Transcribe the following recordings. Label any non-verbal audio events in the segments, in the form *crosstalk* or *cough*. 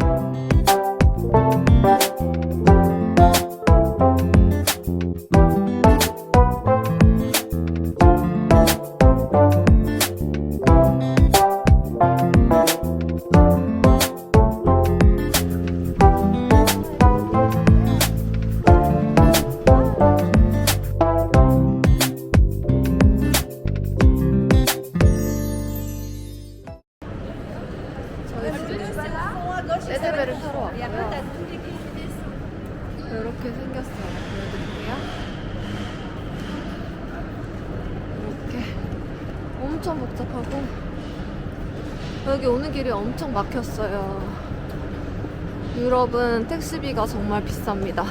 세제 길이 엄청 막혔어요. 유럽은 택시비가 정말 비쌉니다.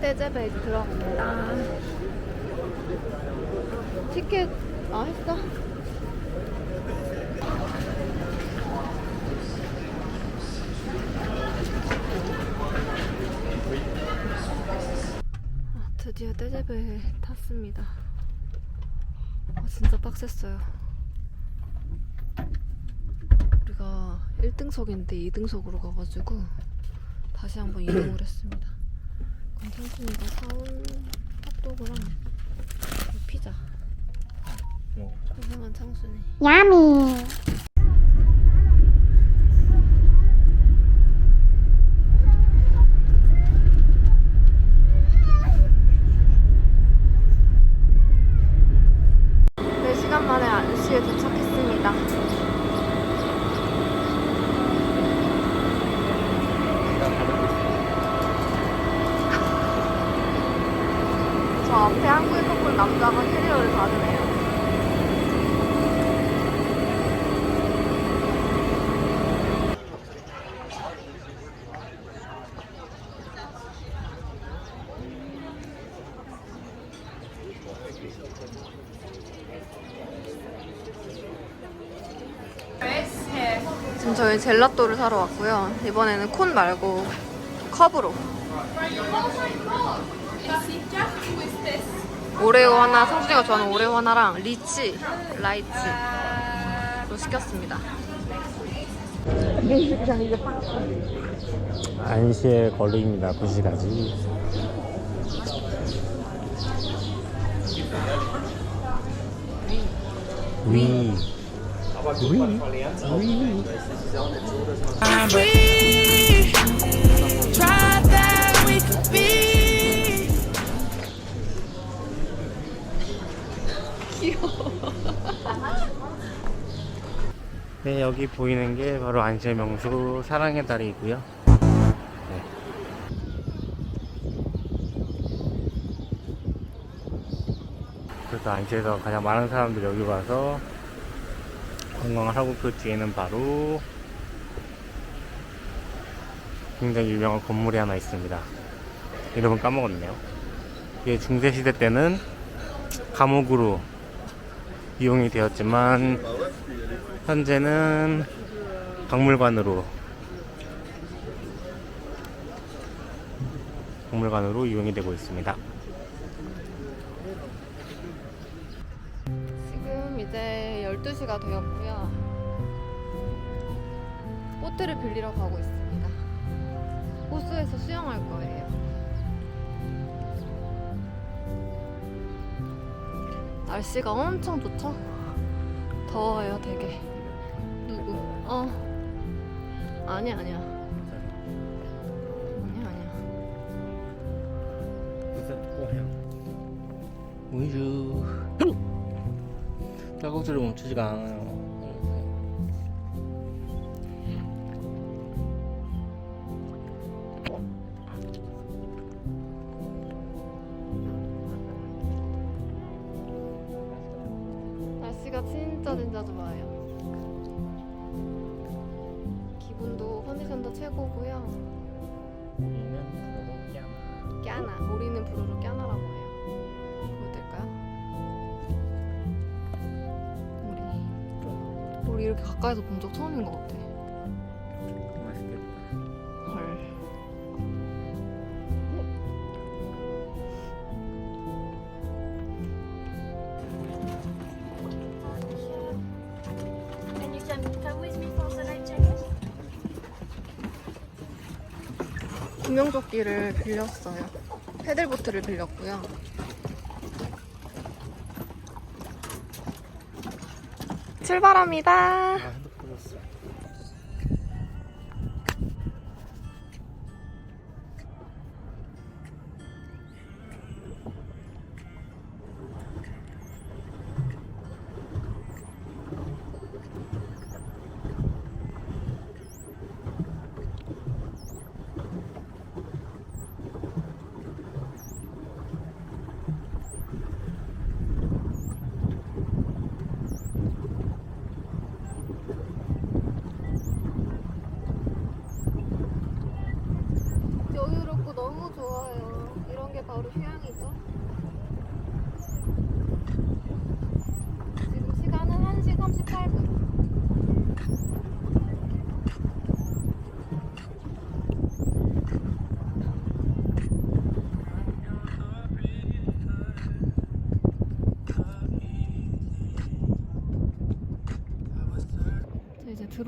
세제베 들어갑니다. 티켓 아 했어? 아, 드디어 떼제베 탔습니다. 아, 진짜 빡셌어요. 우리가 1등석인데 2등석으로 가가지고 다시 한번 이동을 했습니다. 그럼 창순이가 사온 핫도그랑 이 피자. 고생한 창순이. 야미. 네 시간 만에 안시에 도착했습니다. 저 앞에 한국에 꺾은 남자가 캐리어를 닫으네요. 지금 저희 젤라또를 사러 왔고요. 이번에는 콘 말고 컵으로. 오레오 하나, 성준이가 좋아하는 오레오 하나랑 리치, 라이츠로 시켰습니다. 안시에 걸립니다. 2시까지. 위. Tried *laughs* 네, 여기 보이는 게 바로 안시의 명소 사랑의 다리이고요. 네. 그래서 안시에서 가장 많은 사람들이 여기 와서 관광을 하고 그 뒤에는 바로 굉장히 유명한 건물이 하나 있습니다. 이름은 까먹었네요. 이게 중세시대 때는 감옥으로 이용이 되었지만 현재는 박물관으로 박물관으로 이용이 되고 있습니다. 지금 이제 12시가 되었고요. 보트를 빌리러 가고 있습니다. 호수에서 수영할 거예요. 날씨가 엄청 좋죠? 더워요, 되게. 누구? 어. 아니야, 아니야. 아니야, 아니야. 우유 딸꾹질을 멈추지가 않아요. 이렇게 가까이서 본 적 처음인 것 같아. 구명조끼를 빌렸어요. 패들보트를 빌렸고요. 출발합니다.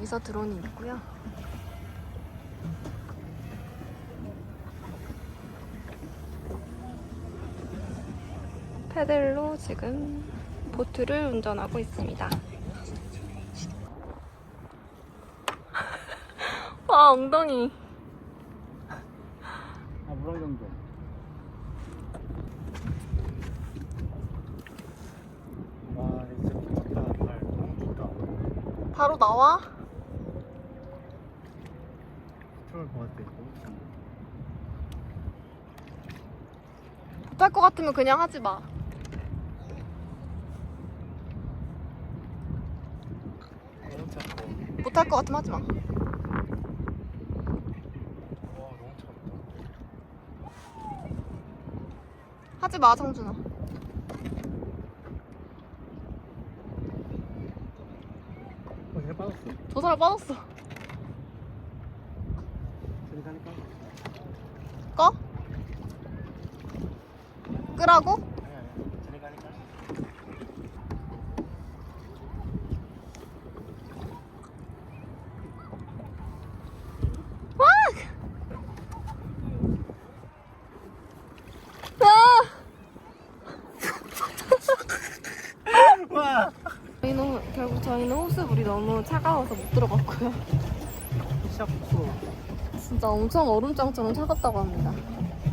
여기서 드론이 있고요. 페들로 지금 보트를 운전하고 있습니다. *laughs* 와 엉덩이. 아. 발 너무 좋다. 바로 나와. 트롤 것 같아. 너무 좋다. 못할 것 같으면 그냥 하지 마. 너무 차고. 못할 것 같으면 하지 마. 와 너무 차다. 하지 마 성준아. 어, 얘 빠졌어. 저 사람 빠졌어. 저리 가니까. 꺼? 끄라고? 아니 아니. 저리 가니까. 와. 저희는 결국 저희는 호수물이 너무 차가워서 못 들어갔고요. 샤프. 진짜 엄청 얼음장처럼 차갑다고 합니다.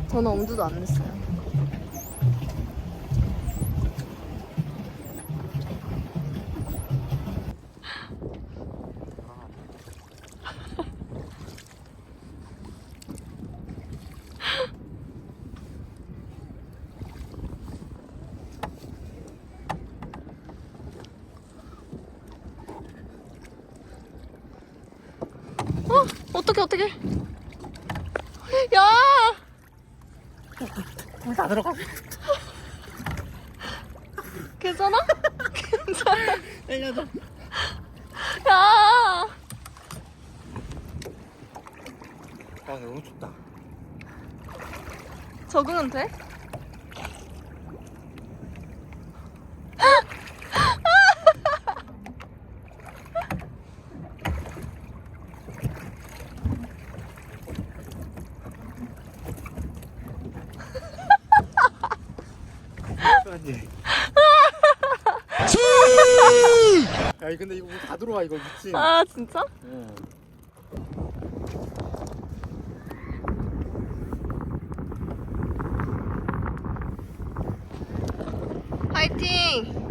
저는 엄두도 안 냈어요. 어? 어떻게 어떻게? 야! 다 들어가. 괜찮아? 괜찮아? 살려줘. 야! 아 너무 춥다. 적응은 돼? 끝까지. 야 근데 이거 다 들어와 이거 미친. 아 진짜? 응. 파이팅!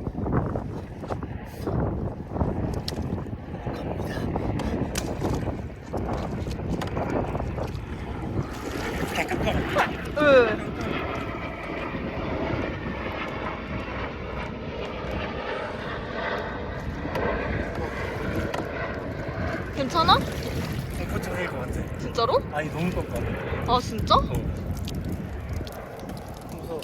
응. 괜찮아? 어, 고쳐 저길 것 같아. 진짜로? 아니 너무 깜깜해. 아 진짜? 어. 무서워.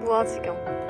무아지경.